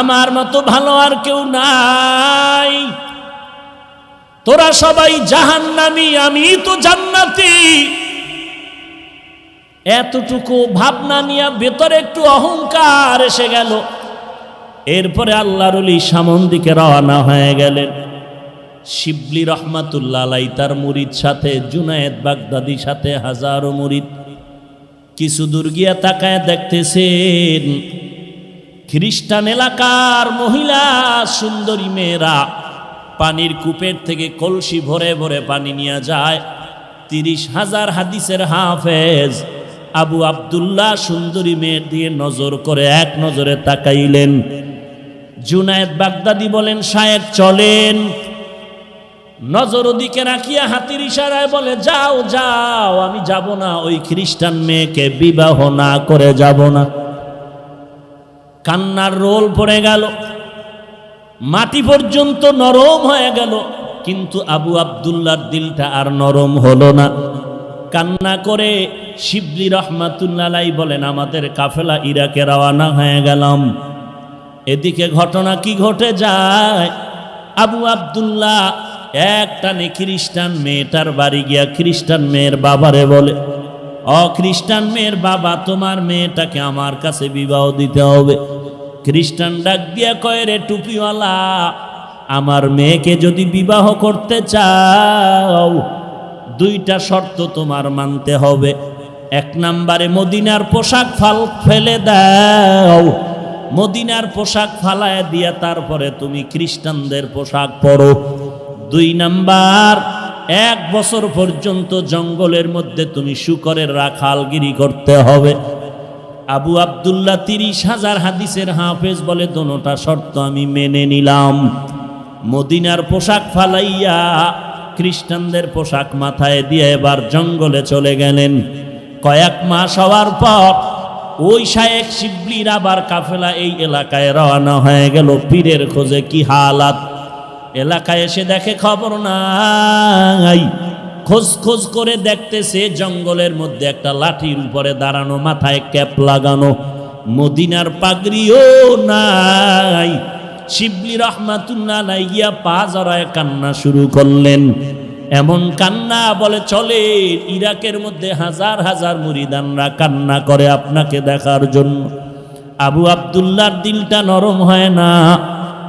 আমার মতো ভালো আর কেউ নাই। তোরা সবাই জাহান্নামি, আমি তো জান্নাতি। এতটুকু ভাবনা নিয়ে ভেতরে একটু অহংকার এসে গেল। এরপরে আল্লাহর অলি সামন দিকে রওনা হয়ে গেলেন। শিবলি রহমাতুল্লাহ তার মুরিদ সাথে, জুনায়েদ বাগদাদি সাথে হাজারো মুরিদ। কিছু দূর গিয়া তাকায় দেখতেছেন খ্রিস্টান এলাকার মহিলা, সুন্দরী মেয়েরা পানির কূপের থেকে কলসি ভরে ভরে পানি নিয়ে যায়। তিরিশ হাজার হাদিসের হাফেজ আবু আবদুল্লাহ সুন্দরী মেয়ের দিয়ে নজর করে এক নজরে তাকাইলেন। জুনায়েদ বাগদাদি বলেন শায়েক চলেন। নজর ওদিকে রাখিয়া হাতির ইশারায় বলে, যাও যাও, আমি যাব না, ওই খ্রিস্টান মেয়েকে বিবাহ না করে যাব না। কান্নার রোল পড়ে গেল। মাটি পর্যন্ত নরম হয়ে গেল। কিন্তু আবু আবদুল্লার দিলটা আর নরম হলো না। কান্না করে শিবলি রহমাতুল্লাহ বলেন, আমাদের কাফেলা ইরাকে রওয়ানা হয়ে গেলাম। এদিকে ঘটনা কি ঘটে যায়? আবু আবদুল্লাহ একটানে খ্রিস্টান মেয়েটার বাড়ি গিয়া খ্রিস্টান মেয়ের বাবারে বলে, অ খ্রিস্টান মেয়ের বাবা, তোমার মেয়েটাকে আমার কাছে বিবাহ দিতে হবে। খ্রিস্টান ডাক দিয়া কয়, রে টুপিওয়ালা, আমার মেয়েকে যদি বিবাহ করতে চাও, দুইটা শর্ত তোমার মানতে হবে। এক নাম্বারে মদিনার পোশাক ফাল, ফেলে দাও। মদিনার পোশাক ফালায় দিয়া তারপরে তুমি খ্রিস্টানদের পোশাক পরো। দুই নাম্বার, এক বছর পর্যন্ত জঙ্গলের মধ্যে তুমি শুকরের রাখালগিরি করতে হবে। আবু আবদুল্লাহ তিরিশ হাজার হাদিসের হাফেজ বলে, দোনোটা শর্ত আমি মেনে নিলাম। মদিনার পোশাক ফালাইয়া খ্রিস্টানদের পোশাক মাথায় দিয়ে এবার জঙ্গলে চলে গেলেন। কয়েক মাস হওয়ার পর ওই শায়েক শিবলির আবার কাফেলা এই এলাকায় রওনা হয়ে গেল। পীরের খোঁজে কি হালাত? এলাকায় এসে দেখে খবর নাই। খোঁজ খোঁজ করে দেখতেছে জঙ্গলের মধ্যে একটা লাঠির উপরে দাঁড়ানো, মাথায় ক্যাপ লাগানো। মদিনার পাগড়িও নাই। শিবলি রহমাতুল্লাহ নাই গিয়া পা জড়ায় কান্না শুরু করলেন। এমন কান্না বলে, চলে, ইরাকের মধ্যে হাজার হাজার মুরিদানরা কান্না করে আপনাকে দেখার জন্য। আবু আবদুল্লার দিলটা নরম হয় না।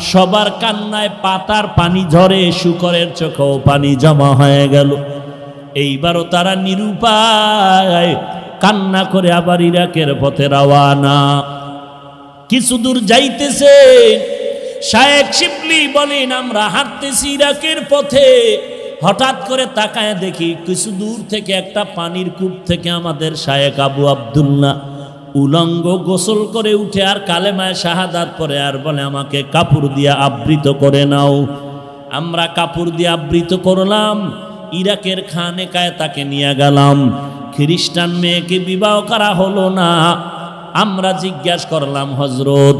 সবার কান্নায় পাতার পানি ঝরে, শুকরের চোখেও পানি জমা হয়ে গেল। এইবারও তারা নিরুপায়, কান্না করে আবার ইরাকের পথে রওয়ানা। কিছু দূর যাইতেছে, শায়েক শিবলি বলেন, আমরা হাঁটতেছি ইরাকের পথে। হঠাৎ করে তাকায় দেখি, কিছু দূর থেকে একটা পানির কূপ থেকে আমাদের শায়েক আবু আবদুল্লাহ উলঙ্গ গোসল করে উঠে আর কালেমায় শাহাদাত পরে আর বলে, আমাকে কাপড় দিয়ে আবৃত করে নাও। আমরা কাপড় দিয়ে আবৃত করলাম, ইরাকের খানেকায় তাকে নিয়ে গেলাম। খ্রিস্টান মেয়েকে বিবাহ করা হলো না। আমরা জিজ্ঞাসা করলাম হজরত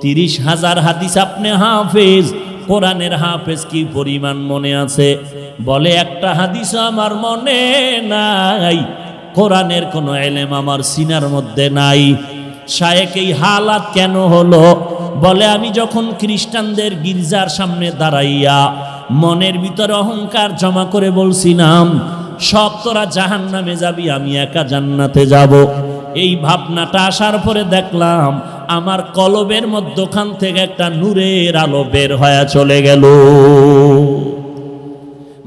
তিরিশ হাজার হাদিস আপনি হাফেজ? কোরআনের হাফেজ কি পরিমাণ মনে আছে? বলে, একটা হাদিস আমার মনে নাই। কোরআনের কোনো এলেম আমার সিনার মধ্যে নাই। শায়েক এই হালাত কেন হলো? বলে, আমি যখন খ্রিস্টানদের গির্জার সামনে দাঁড়াইয়া মনের ভিতর অহংকার জমা করে বলছিলাম, সব তোরা জাহান নামে যাবি, আমি একা জান্নাতে যাব। এই ভাবনাটা আসার পরে দেখলাম, আমার কলবের মধ্যখান থেকে একটা নূরের আলো বের হয়ে চলে গেল।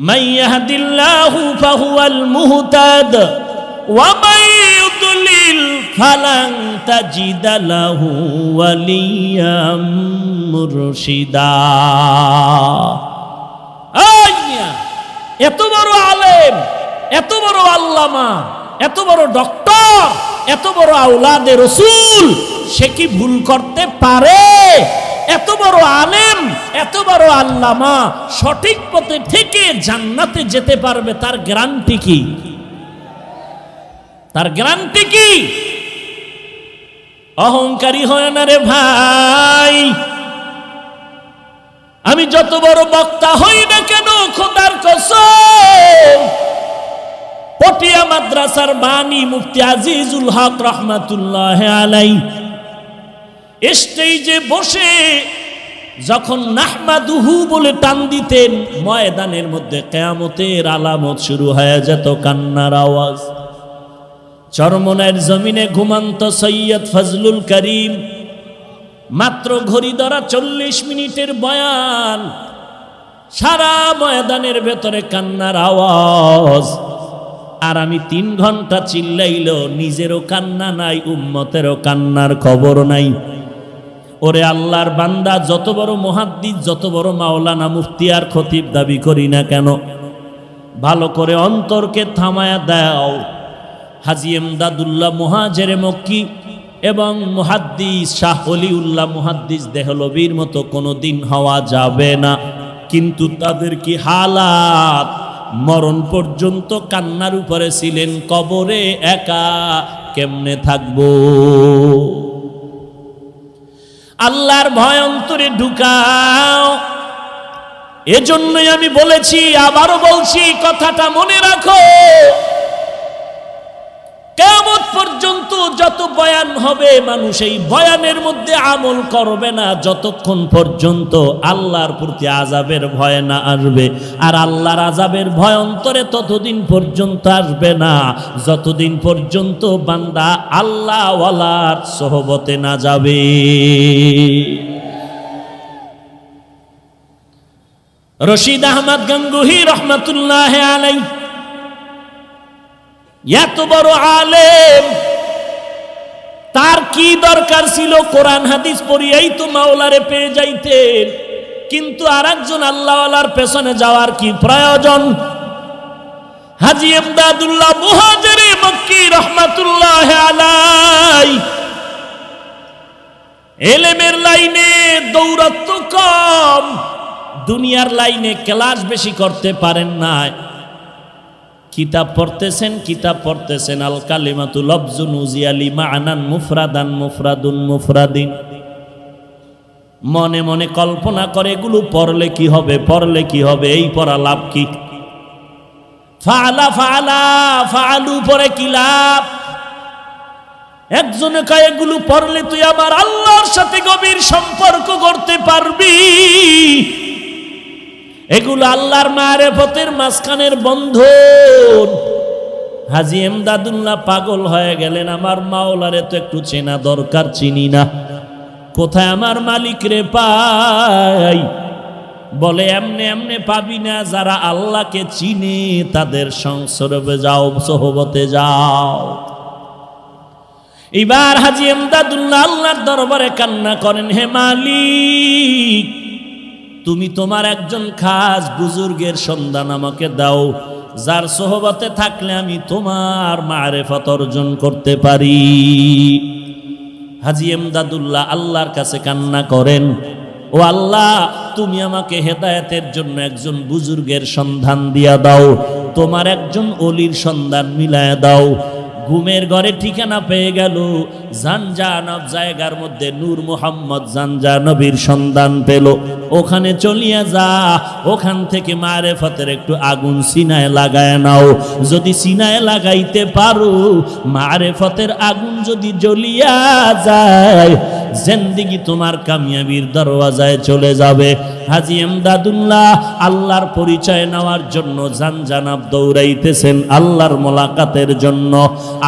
মাইয়াহাদিল্লাহু ফাহুয়াল মুহতাদ ومن يضلل فلن تجد له وليا مرشدا এত বড় আলেম এত বড় আল্লামা এত বড় ডক্টর এত বড় আউলাদে রসুল সে কি ভুল করতে পারে এত বড় আলেম এত বড় আল্লামা সঠিক পথে থেকে জান্নাতে যেতে পারবে তার গ্যারান্টি কি তার গ্যারান্টি কি? অহংকারী হয় না রে ভাই? আমি যত বড় বক্তা হই না কেন, খোদার কসম, পটিয়া মাদ্রাসার বাণী মুফতি আজিজুল হক রহমাতুল্লাহ আলাই স্টেজে বসে যখন নাহমাদুহু বলে টান দিতেন, ময়দানের মধ্যে কেয়ামতের আলামত শুরু হয়ে যেত কান্নার আওয়াজ। চরমনের জমিনে ঘুমান্ত সৈয়দ ফজলুল করিম। মাত্র ঘড়ি ধরা চল্লিশ মিনিটের বয়ান। সারা ময়দানের ভেতরে কান্নার আওয়াজ। আর আমি তিন ঘণ্টা চিল্লাইল, নিজেরও কান্না নাই, উম্মতেরও কান্নার খবর নাই। ওরে আল্লাহর বান্দা, যত বড় মহাদ্দিস, যত বড় মাওলানা, মুফতি আর খতিব দাবি করি না কেন? ভালো করে অন্তরকে থামায়া দাও। হাজি এমদাদুল্লাহ মুহাজের মক্কি এবং মুহাদ্দিস শাহ অলিউল্লাহ মুহাদ্দিস দেহলবির মতো কোনো দিন হওয়া যাবে না। কিন্তু তাদের কি হালাত? মরণ পর্যন্ত কান্নার উপরে ছিলেন, কবরে একা কেমনে থাকব? আল্লাহর ভয় অন্তরে ঢুকাও। এজন্যই আমি বলেছি, আবারও বলছি, কথাটা মনে রাখো। কেমন পর্যন্ত যত বয়ান হবে, মানুষ এই বয়ানের মধ্যে আমল করবে না। যতক্ষণ পর্যন্ত আল্লাহর প্রতি আজাবের ভয় না আসবে। আর আল্লাহর আজাবের ভয় অন্তরে ততদিন পর্যন্ত আসবে না। যতদিন পর্যন্ত বান্দা আল্লাহওয়ালার সহবতে না যাবে। রশিদ আহমদ গঙ্গুহি রহমতুল্লাহ আলাই এত বড় আলেম। তার কি দরকার ছিল? কোরআন, হাদিস পড়িয়াই তো মাওলারে পেয়ে যাইতেন। কিন্তু আর একজন আল্লাহওয়ালার পেছনে যাওয়ার কি প্রয়োজন? হাজি এমদাদুল্লাহ মুহাজিরে মক্কি রহমাতুল্লাহ আলাই এলেমের লাইনে দৌরত্ব কম। দুনিয়ার লাইনে ক্লাস বেশি করতে পারেন না কিতাব পড়তেছেন কিতাব পড়তেছেন, আল কালিমাতু লফজুন উজিয়ালি মানান মুফরাদান মুফরাদুন মুফরাদিন। মনে মনে কল্পনা করে, এগুলো পড়লে কি হবে, পড়লে কি হবে, এই পড়া লাভ কি? ফালা ফালা, ফালু পরে কি লাভ? একজনে কয়, এগুলো পড়লে তুই আমার আল্লাহর সাথে গভীর সম্পর্ক করতে পারবি। এগুলো আল্লাহর মারেফতের মাঝখানের বন্ধন। হাজি এমদাদুল্লাহ পাগল হয়ে গেলেন, আমার মাওলারে তো একটু চেনা দরকার, চিনি না। কোথায় আমার মালিক রে পাই? বলে, এমনে এমনে পাবি না, যারা আল্লাহকে চিনে, তাদের সংসর্বে যাও, সহবতে যাও। এবার হাজি এমদাদুল্লাহ আল্লাহর দরবারে কান্না করেন, হে মালিক তুমি তোমার একজন খাস বুজুর্গের সন্ধান আমাকে দাও, যার সোহবতে থাকলে আমি তোমার মারেফত অর্জন করতে পারি। হাজি এমদাদুল্লাহ আল্লাহর কাছে কান্না করেন, ও আল্লাহ, তুমি আমাকে হেদায়েতের জন্য একজন বুজুর্গের সন্ধান দিয়া দাও, তোমার একজন অলির সন্ধান মিলায় দাও ঘুমের ঘরে ঠিকানা পেয়ে গেল। জানজানব জায়গার মধ্যে নূর মোহাম্মদ জানজানবীর সন্ধান পেল। ওখানে চলিয়া যা, ওখান থেকে মারে ফতের একটু আগুন সিনায় লাগায় নাও। যদি সিনায় লাগাইতে পারো মারে ফতের আগুন যদি জ্বলিয়া যায় জেন্দিগি তোমার কামিয়াবির দরওয়াজায় চলে যাবে। হাজি এমদাদুল্লাহ আল্লাহর পরিচয় নেওয়ার জন্য জানজানাব দৌড়াইতেছেন আল্লাহর মোলাকাতের জন্য।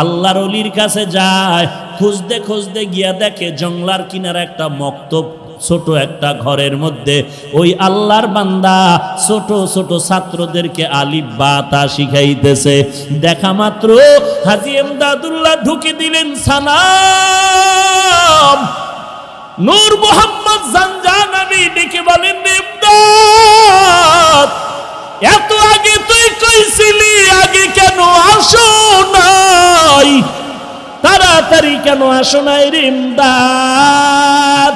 আল্লাহর অলির কাছে যায়, খুঁজতে খুঁজতে গিয়া দেখে জংলার কিনার একটা মক্তব, ছোট একটা ঘরের মধ্যে। ওই আল্লাহর বান্দা ছোট ছোট ছাত্রদেরকে আলিফ বাতা শিখাইতেছে। দেখা মাত্র হাজি এমদাদুল্লাহ ঢুকে দিলেন, সালাম। নূর মোহাম্মদ জানজানাবি ডেকে বলেন এত আগে তুই কইছিলি, আগে কেন আসো নাই? তাড়াতাড়ি কেন আসো নাই রে ইমদাদ?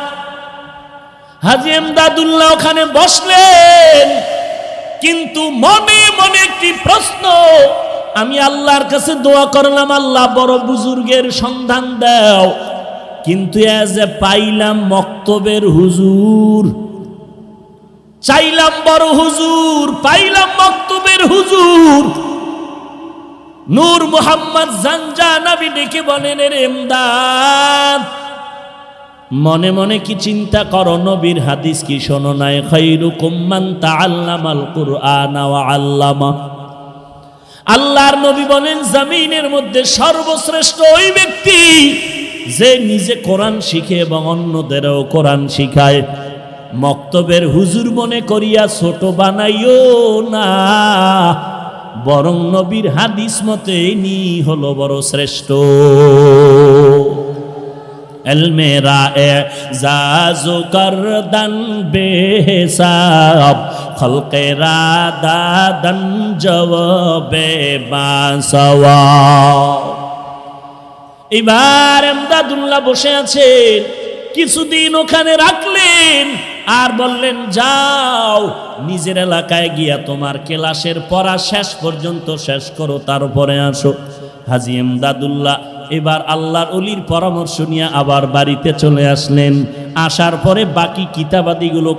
হাজি এমদাদুল্লাহ ওখানে বসলেন। কিন্তু মনে মনে একটি প্রশ্ন, আমি আল্লাহর কাছে দোয়া করলাম, আল্লাহ বড় বুজুর্গের সন্ধান দাও। কিন্তু এজ এ পাইলাম মক্তবের হুজুর। চাইলাম বড় হুজুর, পাইলাম মক্তবের হুজুর। নূর মোহাম্মদ জানজা নবী ডেকে বলেন, এর এমদাদ মনে মনে কি চিন্তা করো, নবীর হাদিস কি শোনো নাই? খৈরুকুম মান তাআল্লামাল কুরআন ওয়া আল্লামা। আল্লাহর নবী বলেন, জামিনের মধ্যে সর্বশ্রেষ্ঠ ওই ব্যক্তি যে নিজে কোরআন শিখে এবং অন্যদেরও কোরআন শিখায়। মক্তবের হুজুর মনে করিয়া ছোট বানাইও না, বরং নবীর হাদিস মতে নি হলো বড় শ্রেষ্ঠ। এবার এমদাদুল্লাহ বসে আছেন, কিছুদিন ওখানে রাখলেন, আর বললেন, যাও, নিজের এলাকায় গিয়া তোমার কেলাসের পড়া শেষ পর্যন্ত শেষ করো, তারপরে আসো। হাজি এমদাদুল্লাহ এবার আল্লাহর অলির পরামর্শ নিয়ে আবার বাড়িতে চলে আসলেন। আসার পরে বাকি কিতাবাদিগুলো